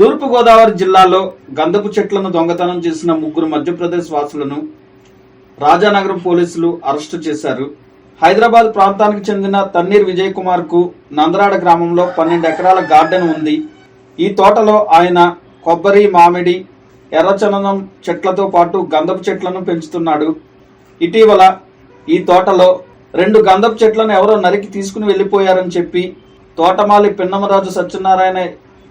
తూర్పుగోదావరి జిల్లాలో గంధపు చెట్లను దొంగతనం చేసిన ముగ్గురు మధ్యప్రదేశ్ వాసులను రాజానగరం పోలీసులు అరెస్టు చేశారు. హైదరాబాద్ ప్రాంతానికి చెందిన తన్నీర్ విజయ్ కుమార్కు నందరాడ గ్రామంలో పన్నెండు ఎకరాల గార్డెన్ ఉంది. ఈ తోటలో ఆయన కొబ్బరి మామిడి ఎర్రచందనం చెట్లతో పాటు గంధపు చెట్లను పెంచుతున్నాడు. ఇటీవల ఈ తోటలో రెండు గంధపు చెట్లను ఎవరో నరికి తీసుకుని వెళ్ళిపోయారని చెప్పి తోటమాలి పిన్నమరాజు సత్యనారాయణ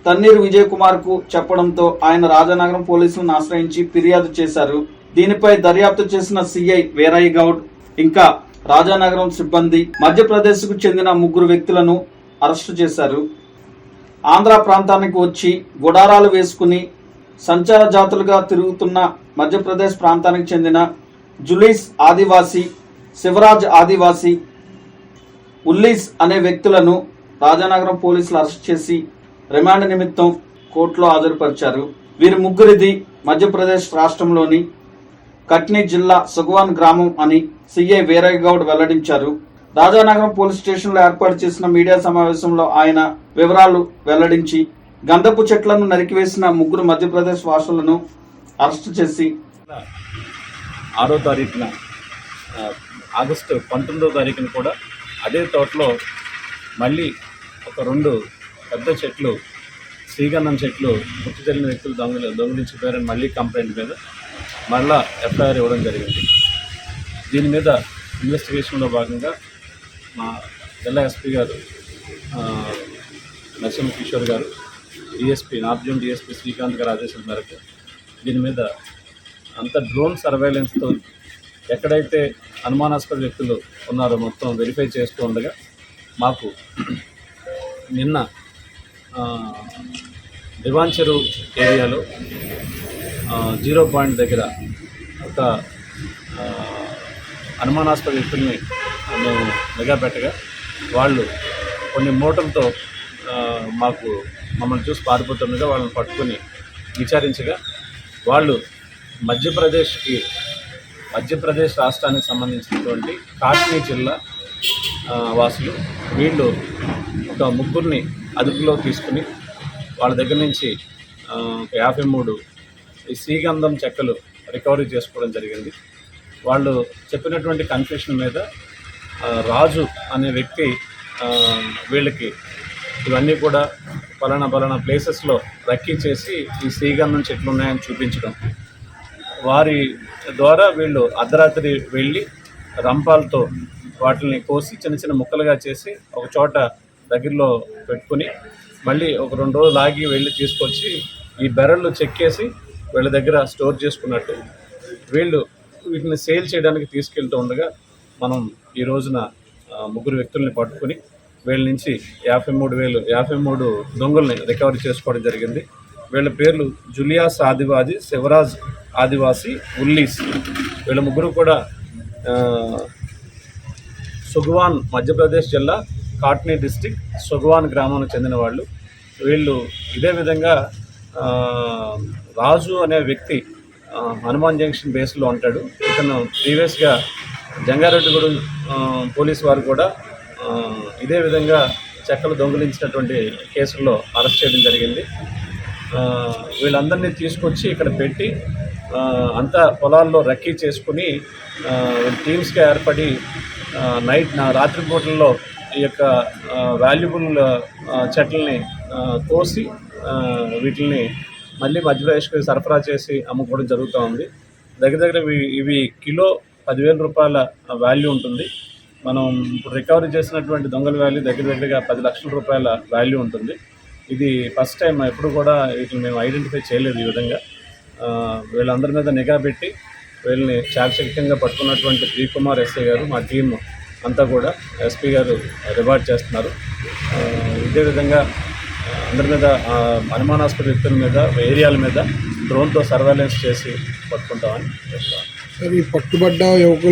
తన్నీరు విజయ్ కుమార్కు చెప్పడంతో ఆయన రాజానగరం పోలీసులను ఆశ్రయించి ఫిర్యాదు చేశారు. దీనిపై దర్యాప్తు చేసిన సిఐ వీరయ్య గౌడ్ ఇంకా రాజానగరం సిబ్బంది మధ్యప్రదేశ్కు చెందిన ముగ్గురు వ్యక్తులను అరెస్టు చేశారు. ఆంధ్ర ప్రాంతానికి వచ్చి గుడారాలు వేసుకుని సంచార జాతులుగా తిరుగుతున్న మధ్యప్రదేశ్ ప్రాంతానికి చెందిన జులీస్ ఆదివాసి శివరాజ్ ఆదివాసి ఉల్లీస్ అనే వ్యక్తులను రాజానగరం పోలీసులు అరెస్ట్ చేసి రిమాండ్ నిమిత్తం కోర్టులో హాజరుపరిచారు. వీరి ముగ్గురిది మధ్యప్రదేశ్ రాష్ట్రంలోని కట్నీ జిల్లా సుగవాన్ గ్రామం అని సిఐ వీరయ్యగౌడ్ వెల్లడించారు. రాజానగరం పోలీస్ స్టేషన్లో ఏర్పాటు చేసిన మీడియా సమావేశంలో ఆయన వివరాలు వెల్లడించి గంధపు చెట్లను నరికివేసిన ముగ్గురు మధ్యప్రదేశ్ వాసులను అరెస్టు చేసి ఆరో తారీఖున ఆగస్టు పంతొమ్మిదో తారీఖున కూడా అదే తోటలో మళ్ళీ ఒక రెండు పెద్ద చెట్లు శ్రీగంధం చెట్లు గుర్తు తెలియని వ్యక్తులు దొంగలు దొంగిలించిపోయారని మళ్ళీ కంప్లైంట్ మీద మళ్ళా ఎఫ్ఐఆర్ ఇవ్వడం జరిగింది. దీని మీద ఇన్వెస్టిగేషన్లో భాగంగా మా జిల్లా ఎస్పీ గారు నరసింహ కిషోర్ గారు డిఎస్పీ నార్జూన్ డిఎస్పీ శ్రీకాంత్ గారు ఆదేశాల మేరకు దీని మీద అంత డ్రోన్ సర్వేలెన్స్తో ఎక్కడైతే అనుమానాస్పద వ్యక్తులు ఉన్నారో మొత్తం వెరిఫై చేస్తూ ఉండగా మాకు నిన్న ఆ, ఏరియాలో జీరో పాయింట్ దగ్గర ఒక అనుమానాస్పద వ్యక్తుల్ని మేము నిఘా పెట్టగా వాళ్ళు కొన్ని మూటలతో మాకు మమ్మల్ని చూసి పారిపోతుండగా వాళ్ళని పట్టుకొని విచారించగా వాళ్ళు మధ్యప్రదేశ్కి మధ్యప్రదేశ్ రాష్ట్రానికి సంబంధించినటువంటి కాశ్మీర్ జిల్లా వాసులు వీళ్ళు ఒక ముగ్గురిని అదుపులో తీసుకుని వాళ్ళ దగ్గర నుంచి ఒక యాభై మూడు ఈ శ్రీగంధం చెక్కలు రికవరీ చేసుకోవడం జరిగింది. వాళ్ళు చెప్పినటువంటి కన్ఫ్యూషన్ మీద రాజు అనే వ్యక్తి వీళ్ళకి ఇవన్నీ కూడా పలానా పలానా ప్లేసెస్లో రక్కించేసి ఈ శ్రీగంధం చెట్లు ఉన్నాయని చూపించడం. వారి ద్వారా వీళ్ళు అర్ధరాత్రి వెళ్ళి రంపాలతో వాటిని కోసి చిన్న చిన్న ముక్కలుగా చేసి ఒక చోట దగ్గరలో పెట్టుకుని మళ్ళీ ఒక రెండు రోజులు ఆగి వెళ్ళి తీసుకొచ్చి ఈ బెరళ్ళు చెక్కేసి వీళ్ళ దగ్గర స్టోర్ చేసుకున్నట్టు వీళ్ళు వీటిని సేల్ చేయడానికి తీసుకెళ్తూ ఉండగా మనం ఈ రోజున ముగ్గురు వ్యక్తుల్ని పట్టుకుని వీళ్ళ నుంచి యాభై మూడు వేలు యాభై మూడు దొంగల్ని రికవరీ చేసుకోవడం జరిగింది. వీళ్ళ పేర్లు జులియాస్ ఆదివాది శివరాజ్ ఆదివాసి ఉల్లీస్. వీళ్ళ ముగ్గురు కూడా ఆ, సుగ్వాన్ మధ్యప్రదేశ్ జిల్లా కాట్నీ డిస్టిక్ సొగవాన్ గ్రామానికి చెందిన వాళ్ళు. వీళ్ళు ఇదే విధంగా రాజు అనే వ్యక్తి హనుమాన్ జంక్షన్ బేస్లో ఉంటాడు. ఇతను ప్రీవియస్గా జంగారెడ్డిగూడెం పోలీసు పోలీస్ వారు కూడా ఇదే విధంగా చెక్కలు దొంగిలించినటువంటి కేసుల్లో అరెస్ట్ చేయడం జరిగింది. వీళ్ళందరినీ తీసుకొచ్చి ఇక్కడ పెట్టి అంతా పొలాల్లో రక్కీ చేసుకుని టీమ్స్గా ఏర్పడి నైట్ నా రాత్రి పూటల్లో ఈ యొక్క వాల్యుబుల్ చెట్లని కోసి వీటిని మళ్ళీ మధ్యప్రదేశ్కి సరఫరా చేసి అమ్ముకోవడం జరుగుతూ ఉంది. దగ్గర దగ్గర ఇవి కిలో పదివేల రూపాయల వాల్యూ ఉంటుంది. మనం ఇప్పుడు రికవరీ చేసినటువంటి దొంగల వాల్యూ దగ్గర దగ్గరగా పది లక్షల రూపాయల వాల్యూ ఉంటుంది. ఇది ఫస్ట్ టైం ఎప్పుడు కూడా వీటిని మేము ఐడెంటిఫై చేయలేదు ఈ విధంగా. వీళ్ళందరి మీద నిఘా పెట్టి వీళ్ళని చాకచక్యంగా పట్టుకున్నటువంటి శ్రీ కుమార్ ఎస్ఐ గారు మా టీం అంతా కూడా ఎస్పీ గారు రివార్డ్ చేస్తున్నారు. ఇదే విధంగా అందరి మీద అనుమానాస్పద వ్యక్తుల మీద ఏరియాల మీద డ్రోన్తో సర్వేలెన్స్ చేసి పట్టుకుంటామని చెప్తాను పట్టుబడ్డ యువకులు